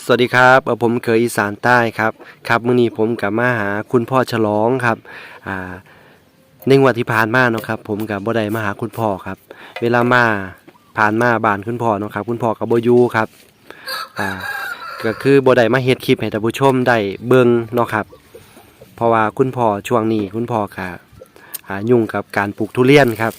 สวัสดีครับ ผมเคยอีสานใต้ครับ ครับมื้อนี้ผมกับมาหาคุณพ่อฉลองครับอ่าในงวดที่ผ่านมาเนาะครับ ผมกับบ่ได้มาหาคุณพ่อครับ เวลามาผ่านมาบ้านคุณพ่อเนาะครับ คุณพ่อกับบยู่ครับอ่าก็คือบ่ได้มาเฮ็ดคลิปให้ท่านผู้ชมได้เบิ่งเนาะครับ เพราะว่าคุณพ่อช่วงนี้คุณพ่อก็ยุ่งกับการปลูกทุเรียนครับ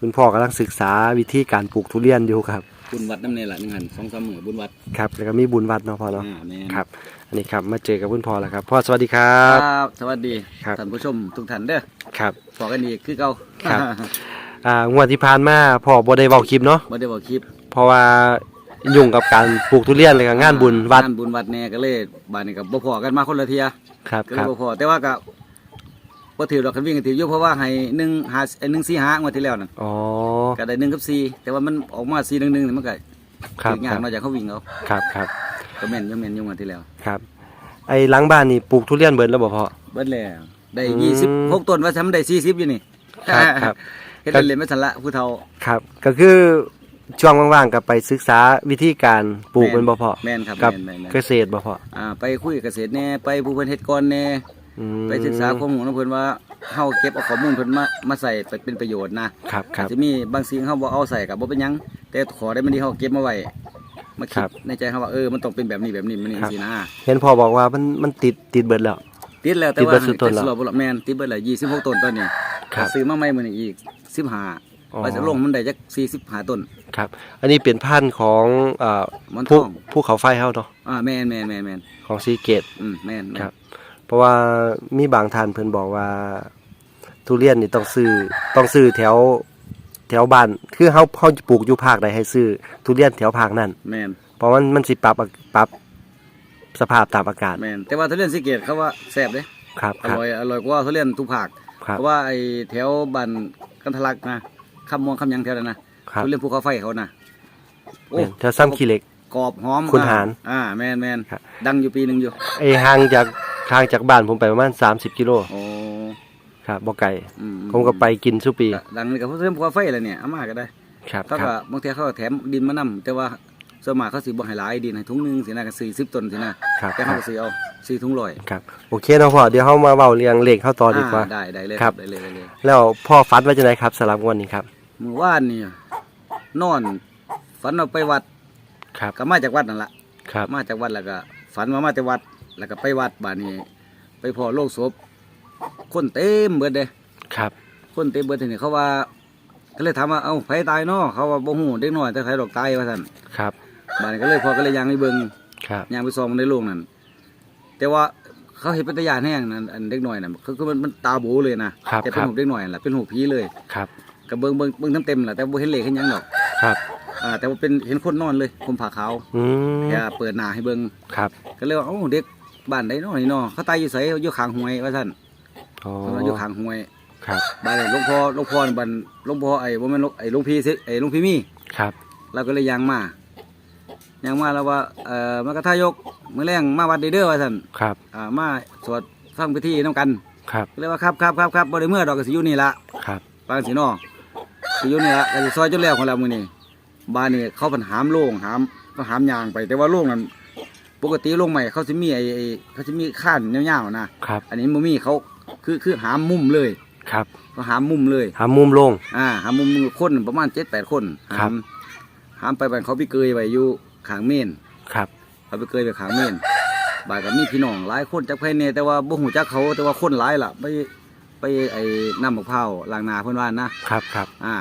คุณพ่อกำลังศึกษาวิธีการปลูกทุเรียนอยู่ครับ บุญวัดน้ำในละหนึ่งหันสองสามหมื่นบุญวัดครับแล้วก็มีบุญวัดเนาะพ่อเนาะอ่าแม่นครับ อันนี้ครับมาเจอกับคุณพ่อแล้วครับพ่อสวัสดีครัคบรับสวัสดีครับ ท่านผู้ชมทุกท่านเด้อครับ พอกันอีกคือเก่าครับ อ่างวดที่ผ่านมาพ่อบ่ได้เว้าคลิปเนาะบ่ได้บอกคลิปเพราะว่ายุ่งกับการปลูกทุเรียนเลยกับงานบุญวัดงานบุญวัดแน่ก็เลยบ้านนี้กับบ่พอกันมาคนละเทียครับก็คเลยรับบ่พอแต่ว่าก็ บ่ถือดอกคันวิ่งกันถืออยู่เพราะว่าให้1 5ไอ้1 4 5งวดที่แล้วนั่นอ๋อ ก็ได้1กับ4แต่ว่ามันออกมา4 1 1นี่มันก็ครับถือคยารักบนอกจากเขาวิ่งเอาครับครับก็แม่นอยู่แม่นอยู่งวดที่แล้วครับ ไอ้หลังบ้านนี่ปลูกทุเรียนเบิดแล้วบ่พ่อ เบิดแล้วได้อืม26ต้นว่าทำได้40อยู่นี่ครับครับ เฮ็ดเล่นๆไม่ทันละผู้เฒ่า ครับ ก็คือช่วงว่างๆก็ไปศึกษาวิธีการปลูกแม่เป็นนบ่พ่อแม่นครับกับแม่นแม่นแม่น เกษตรบ่พ่ออ่าไปคุยกับเกษตรแหน่ไปผู้เพิ่นเฮ็ดก่อนแหน่อืม ไปศึกษาข้อมูลของเพิ่นว่าเฮาเก็บเอาข้อมูลเพิ่นมามาใส่ไปเป็นประโยชน์นะครับครัอาบจจะมีบางสิ่งเฮาบ่เอาใส่ก็บ่เป็นหยัง แต่ขอได้มันที่เฮาเก็บมาไว้มาครัคิดบ ในใจเฮาว่าเออมันต้องเป็นแบบนี้แบบนี้มันนี่ครับสินะเห็นพ่อบอกว่ามันมันติดติดเบิดแล้ว ติดแล้วแต่ติดว่าเบิดสุดต้นแล้วแต่สำหรับบ่ล่ะแม่นติดเบิดแล้ว26ต้นตอนนี้ครับซื้อมาใหม่มื้อนี้อีกอ๋อ15ว่าจะลงมันได้จัก45ต้น ครับ อันนี้เป็นพันธุ์ของเอ่อหมอนทภูองภูเขาไฟเฮาเนาะอ่าแม่นแม่นแม่นแม่นของซีเกต อืมแม่นแม่นครับ เพราะว่ามีบางท่านเพิ่นบอกว่า ทุเรียนนี่ต้องซื้อต้องซื้อแถวแถวบ้านคือเฮาเฮาปลูกอยู่ภาคใดให้ซื้อทุเรียนแถวภาคนั้นแม่นเพราะมันมันสิปรับอะปรับสภาพตามอากาศแม่นแต่ว่าทุเรียนสีเกตเขาว่าแซ่บเด้ครับอครับร่อยอร่อยกว่าทุเรียนทุกภาคครับเพราะว่าไอ้แถวบ้านกันทะลักนะคำมองคำหยังแถวนั้นนะครับทุเรียนภูเขาไฟเขานะโอ้แม่นแถวซ้ำขี้เหล็กกรอบหอมคุณหารอ่าแมนแมนครับดังอยู่ปีหนึ่งอยู่ไอ้ห่างจาก ห่างจากบ้านผมไปประมาณ 30 กิโลโอ้ครับบ่ไกลอืมผมก็ไปกินซุปีก็ดังนี่กับทุเรียนภูเขาไฟอะไรเนี่ยเอามาก็ได้ครับเขาครัก็บบางทีเขาก็แถมดินมานํแต่ว่าส่วนมากเขาสิบ่ให้หลายดินให้ถุงหนึงสินะก็40ต้นสินะครับ แต่คเขารับก็สิเอา4ถุงร้อยครับโอเคเนาะพ่อเดี๋ยวเฮามาเว้าเรื่องเลขเข้าต่อดีกว่าอ่ได้ได้เลยครับ ได้เลยได้เลย แล้วพ่อฝันว่าจังไดครับสำหรับงวดนี้ครับ มื้อวานนี่นอน ฝันเอาไปวัดครับก็มาจากวัดนั่นล่ะครับมาจากวัดแล้วก็ฝันว่ามาแต่วัด แล้วก็ไปวัดบ้านนี้ ไปพอโลกศพคนเต็มเบิดเด้ครับ คนเต็มเบิดทีนี้เขาว่า ก็เลยถามว่าเอ้าไผตายเนาะเขาว่าบ่ฮู้เด็กน้อยแต่ไผดอกตายว่าซั่นครับบ้านนี้ก็เลยพอก็เลยยางไปเบิ่งครับยางไปซองในโรงนั่นแต่ว่าเขาเห็นเป็นตาญาณแห้งนั่นอันเด็กน้อยน่ะคือคือมันมันตาโบเลยนะครับแต่เป็นครับหูเด็กน้อยนั่นล่ะเป็นหูผีเลยครับก็เบิ่งเบิ่งเบิ่งเต็มๆล่ะแต่บ่เห็นเลขเห็นหยังดอกครับอ่าแต่ว่าเป็นเห็นคนนอนเลยผมผ้าขาวอืมแกเปิดหน้าให้เบิ่งครับ ก็เลยว่าเอ้าเด็ก บ้านใดเนาะนี่เนาะเขาตายอยู่ไสอยู่ข้างห้วยว่าซั่นอ๋อเพิ่นว่าอยู่ข้างห้วยครับบ้านนี้หลวงพ่อหลวงพ่อนี่บ้านหลวงพ่อไอ้บ่แม่นหลวงไอ้หลวงพี่ซิไอ้หลวงพี่มีครับเราก็เลยยางมายางมาแล้วว่าเอ่อมากระทายกมื้อแรงมาวัดเด้อเด้อว่าซั่นครับอ่ามาสวดฟังพิธีนํกันครับก็เลยว่าครับครับครับครับบ่ได้เมื่อดอกก็สิอยู่นี่ล่ะครับปางสิเนาะสิอยู่นี่ล่ะก็สิซอยจนแล้วของเรามื้อนี้บ้านนี้เขาเพิ่นหามโล่งหามหามยางไปแต่ว่าโล่งนั้น ปกติโล่งใหม่เขาสิมีไอ้ไอ้เขาสิมีข้านยาวๆนะครับ อันนี้บ่มีเขาคือคือหามมุมเลยครับเขาหามมุมเลยหามุมโลง อ่า หามมุมคนประมาณเจ็ดแปดคนครัหาบมหามไปบันเขาไปเกยไว้อยู่ขางเมนครับ เขาไปเกยไว้ขางเมนบาดกับมีพี่น้องหลายคนจากภายในแต่ว่าบ่หูจักเขาแต่ว่าคนหลายล่ะไปไปไอ้น้ำมะพร้าวล้างหนาเพิ่นว่านะครับครับอ่า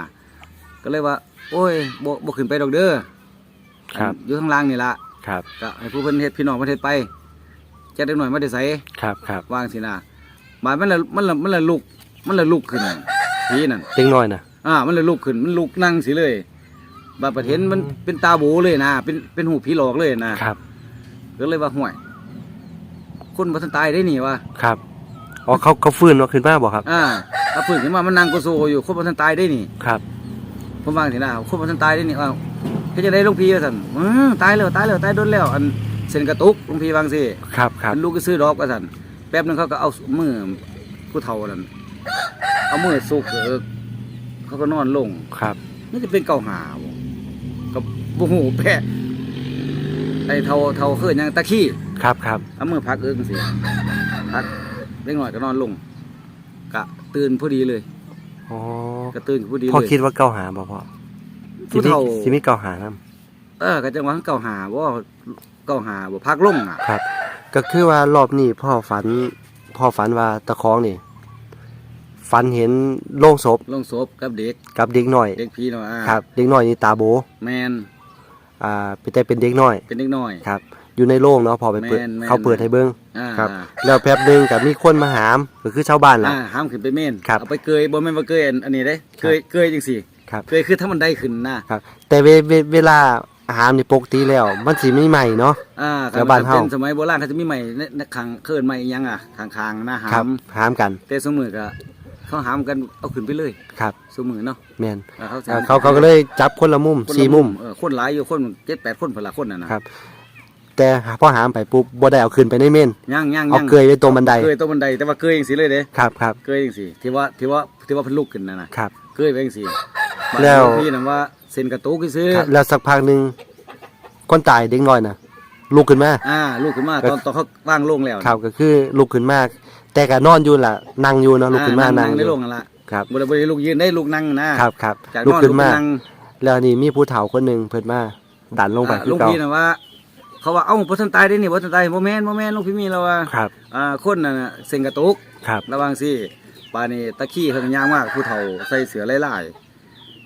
ก็เลยว่า โอ้ยบ่บ่ขึ้นไปดอกเด้อครับอันอยู่ข้างล่างนี่ล่ะ ครับก็ให้ผู้เพิ่นเฮ็ดพี่น้องเพิ่นเฮ็ดไปจะได้หน่อยมาได้ใส่ครับครับวางสินะบาดมันละมันละมันละลุก มันละลุกขึ้นพี่นั่นเล็กน้อยนะอ่า มันเลยลุกขึ้น มันลุกนั่งสิเลยบาดประเทนมันเป็นตาโบเลยนะ เป็นเป็นหูผีหลอกเลยนะครับก็เลยว่าห่วย คนบ่ทันตายได้นี่วะครับอ๋อเขาเขาฟื้นเนาะขึ้นมาบอกครับ อ่าถ้าฟื้นขึ้นมามันนั่งโกโซอยู่คนบ่ทันตายได้นี่ครับผมวางทีนะคนบ่ทันตายได้นี่ว่า เฮ็ดจะได้หลุงพี่ว่าซั่นอื้อตายแล้วตายแล้วตายโดนแล้ว อันเส้นกระตุกหลุงพี่วางสิครับครับมันลูกก็ซื้อดอกว่าซั่นแป๊บนึงเขาก็เอามือผู้เฒ่านั่นเอามือสุกเอิกเขาก็นอนลงครับนี่จะเป็นเก่าหาบ่กับบ่ฮู้แปะไอ้เท่าเท่าขึ้นยังตะขี้ครับครับเอามือพักเอิ้งสิพักเล็กหน่อยก็นอนลงกะตื่นพอดีเลยอ๋อก็ตื่นพอดีพ่อเลยคิดว่าเก้าหาบ่พ่อ สิผู้มีเฒ่าสิมีเก้าหานํเออก็จังหวะเก่าหาว่าเก่าหาบ่พักลงอะ ครับ ก็คือว่ารอบนี้พ่อฝันพ่อฝันว่าตะคองนี่ฝันเห็นโล่งศพลงศพกับเด็กกับเด็กน้อย เด็กพี่เนาะอ่าครับ เด็กน้อยนี่ตาโบ แมนอ่าเป็นแต่เป็นเด็กน้อย เป็นเด็กน้อย ครับ อยู่ในโรงเนาะพอไปเปิดแม่นแม่น เขาเปิดให้เบิ่งอ่าครับ แล้วแป๊บหนึงก็มีคนมาหามก็คือชาวบ้านล่ะ อ่าห้ามขึ้นไปเม่นครับเอาไปเกยบ่แม่นว่าเกยอันอันนี้เด้เกยเกยจังซี่ ครับเกยคือถ้ามันได้ขึ้นนะครับ แต่เวเวเวลาหามนี่ปกติแล้ว มันสิไม่ใหม่เนาะ อ่าแล้วบ้านเฮา เป็นสมัยโบราณเขาจะมีใหม่ในในข้างเคินใหม่อีหยังอะข้างๆหน้าหาครับมหามกันแต่สมือก็เขาหามกันเอาขึ้นไปเลยครับสมือเนาะแม่นแล้วเขาสิอ่าเขาเขาก็เลยจับคนละมุมคนละสี่มุม เออคนหลายอยู่คน7 8คนพนละคนน่ะนะครับ แต่พอหามไปปุ๊บบ่ได้เอาขึ้นไปในเมน ย่างย่างเอาย่างเกยไว้ตรงบันได เกยตรงบันไดแต่ว่าเกยจังซี่เลยเด้ครับครับเกยจังซี่ที่ว่าที่ว่าที่ว่าเพิ่นลุกขึ้นน่ะนะครับ เกยไปจังซี่ แล้วบ้านพี่น่ะว่าเส้นกระตุกซื้อครับแล้วสักพักหนึ่งคนตายเด็กน้อยนะลุกขึ้นมา อ่าลุกขึ้นมาตอนตอนเขาว่างโล่งแล้วครับก็คือลุกขึ้นมาแต่ก็นอนอยู่ล่ะนั่งอยู่เนาะลุกขึ้นมาอ่นั่งอในยู่โล่งนั่นล่ะครับบ่ได้บ่ได้ลุกยืนได้ลุกนั่งนะครับครับจากลุกนอนขึ้นมานั่งแล้วนี่มีผู้เฒ่าคนหนึ่งเพิ่นมาดันลงไปอ่าคือลุงเก่าพี่น่ะว่า เขาว่าเอ้าบ่ทันตายได้นี่บ่ทันตายบ่แม่นบ่แม่นลุงพี่มีแล้วว่าครับอ่าคนน่ะน่ะเส้นกระตุกครับ ระวังสิปานนี้ตะขี้เพิ่นย่างมากผู้เฒ่าใส่เสื้อลายๆ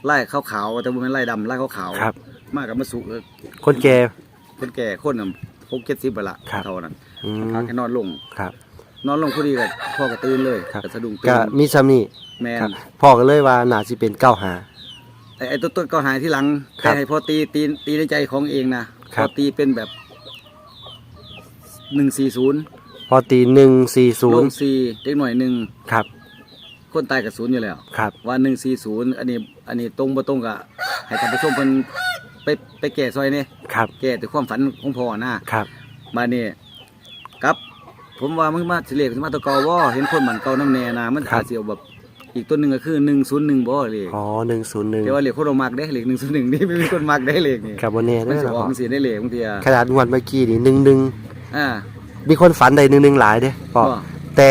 ลายขาวๆแต่บ่แม่นลายดำลายขาวๆครับมากกับมาสุเออคนแก่ คนแก่คนน่ะ6 70ไปละครับ เท่านั้นอืมพักให้นอนลง ครับ นอนลงพอดีก็พ่อก็ตื่นเลยครับ ก็สะดุ้งตื่ก็นมีซ้ำนี่แม่นครับพ่อก็เลยว่าน่าสิเป็นเก้าหา ไอ้ไอ้ตัวต้นก็หายที่หลังครัแต่บให้พอตีตีตีในใจของเองนะคพรัอบตีเป็นแบบหนึ่งสี่ศูนย์พอตีหนึ่งสี่ศูลนงย์สี่เด็กหน่อยหนึ่งครับ คนตายกับศูนย์อยู่แล้ว ครับว่าหนึ่งสี่ศูนย์อันนี้อันนี้ตรงบ่ตรงกะให้ท่านผู้ชมเพิ่นไปไปแก่ซอยนี่ครับแก่แต่ความฝันของพ่อนะครับมาเนี่ยกับ ผมว่ามึงมาสิเลขมาตัวเก่าบ่เห็นคนมันเก่าน้ำแน่นะมันครัอาบจสิเอาแบบอีกตัวหนึ่งก็คือหนึ่งศูนย์หนึ่งบ่เลยอ๋อหนึ่งศูนย์หนึ่งแต่ว่าเลขคนเรามักได้เลขหนึ่งศูนย์หนึ่งนี่ไม่มีคนมักได้เลขนี่กับบนเน่มันเด้อสินะอพ่อกอมันสิได้เลขบางทีอะขนาดงวดเมื่อกี้นี่หนึ่งหนึ่งอ่ามีคนฝันใดหนึ่งหนึ่งหลายเด้พ่อก็แต่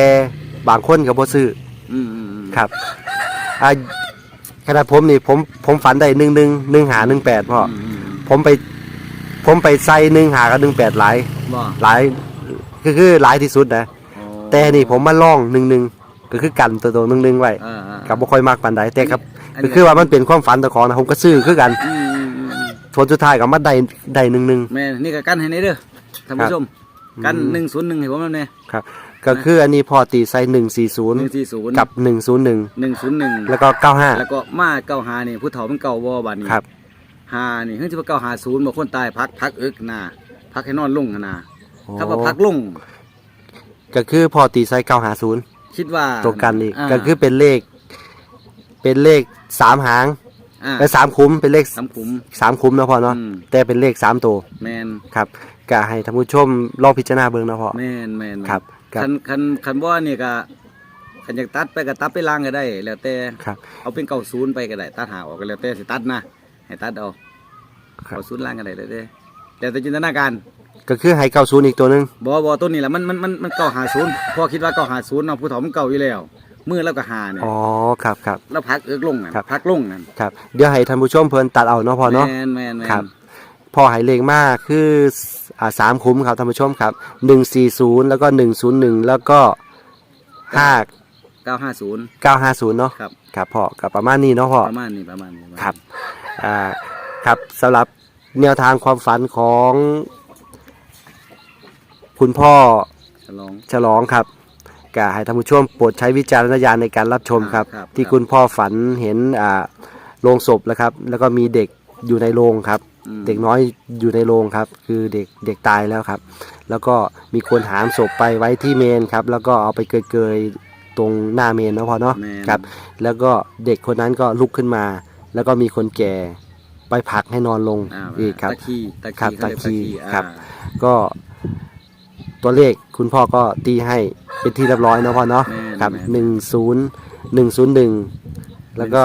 บางคนก็บ่ซื้ออืมอืมอืม ครับอ่าขนาดผมนี่ผมผมฝันได้หนึ่งหนึ่งหนึ่งหาหนึ่งแปดพ่ออมอืมผมไป ผมไปใส่หนึ่งหากับหนึ่งแปดหลาย บ่หลายคือคือหลายที่สุดนะอ๋อแต่นี่ผมมาล่องหนึ่งหนึ่งก็คือกันตัวตัวหนึ่งหนึ่งไว้อ่าอ่า กับบ่ค่อยมากปานใดแต่ครับอันก็นี้คือว่ามันเป็นความฝันตะของนะผมก็ซื้อคือกันอืมอืมอืมอืมผลสุดท้ายก็มาได้ได้หนึ่งหนึ่ง แม่นี่ก็กันให้ในเด้อท่านผู้ชมกันอืมหนึ่งศูนย์หนึ่งให้ผมแล้วเนี่ย ครับ ก็คืออันนี้พอตีใส่หนึ่งสี่ศูนหย์นึ่งสี่ศูนย์กับหนึ่งศูนย์หนึ่งหนึ่งศูนย์หนึ่งแล้วก็เก้าห้าแล้วก็มาเก้าหานี่ผู้เฒ่ามันเก่าบ่บัดนี้ครับหานี่เฮ้ยที่ว่าเก้าหาศูนย์บอกคนตายพักพักอึกนะพักให้นอนลงหั่นนะถ้าว่าพักลงก็คือพอตีใส่เก้าหาศูนย์คิดว่าตัวกันอีกาก็คือเป็นเลข เป็นเลขสามหางอ่าและสามคุ้มเป็นเลขสำขุมสามคุ้มเนาะพ่อเนาะอืมแต่เป็นเลขสามตัวแมนครับก็ให้ท่านผู้ชมลองพิจารณาเบิ่งเนาะพ่อแมนแมนแม่นครับ ครับ คันคันคันว่านี่ก็คันอยากตัดไปก็ตัดไปล่างก็ได้ แล้วแต่ครับ เอาเป็นเก่าศูนย์ไปก็ได้ ตัดหาออกก็แล้วแต่สิตัดนะให้ตัดเอาครับ เก่าศูนย์ล่างก็ได้แล้วแต่แล้วแต่จินตนาการก็คือให้เก้าศูนย์อีกตัวหนึงบ่บ่ต้นนี่แหละมันมันมันมันเก่าหาศูนย์พอคิดว่าเก่าหาศูนย์เนาะผู้เฒ่ามันเก่าอยู่แล้วมือแล้วก็หาเนี่ยอ๋อครับครับ แล้วพักเอิกลงอะครับ พักลงนั่นครับ เดี๋ยวให้ท่านผู้ชมเพิ่นตัดเอาเนาะพ่อเนาะ แมนแมนแมน ครับ พอหายเลขมากคืออ่า สามคุ้มครับท่านผู้ชมครับหนึ่งสี่ศูนย์แล้วก็หนึ่งศูนย์หนึ่งแล้วก็ห้าเก้าห้าศูนย์เก้าห้าศูนย์เนาะครับครับพ่อกับประมาณนี้เนาะพ่อประมาณนี้ประมาณนี้ครับอ่าครับสำหรับแนวทางความฝันของคุณพ่อฉลองฉลองครับก็ให้ท่านผู้ชมโปรดใช้วิจารณญาณในการรับชมครับครับที่ครับคุณพ่อฝันเห็นอ่าโรงศพแล้วครับ แล้วก็มีเด็กอยู่ในโรงครับอืม เด็กน้อยอยู่ในโรงครับ คือเด็กเด็กตายแล้วครับ แล้วก็มีคนหามศพไปไว้ที่เมนครับ แล้วก็เอาไปเกยๆตรงหน้าเมนเนาะพอเนาะแม่น ครับ แล้วก็เด็กคนนั้นก็ลุกขึ้นมา แล้วก็มีคนแก่ไปผลักให้นอนลงอ่าอีกครับ ตะคีตะครับคีเขาเรียกตะคีอ่าครับก็ตัวเลขคุณพ่อก็ตีให้เป็นที่เรียบร้อยเนาะพ่อเนาะแม่นครับแม่น หนึ่งศูนย์หนึ่งศูนย์หนึ่ง แล้วก็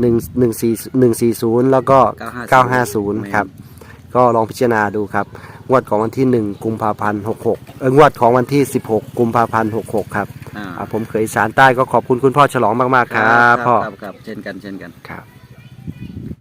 หนึ่งหนึ่งสี่หนึ่งสี่ศูนย์แล้วก็เก้าห้าศูนย์แม่นครับ ก็ลองพิจารณาดูครับ งวดของวันที่1กุมภาพันธ์66เอองวดของวันที่16กุมภาพันธ์66ครับอ่าอ่าผมเคยอีสารใต้ก็ขอบคุณคุณพ่อฉลองมากๆครับพ่อครับครับเช่นกันเช่นกันครับ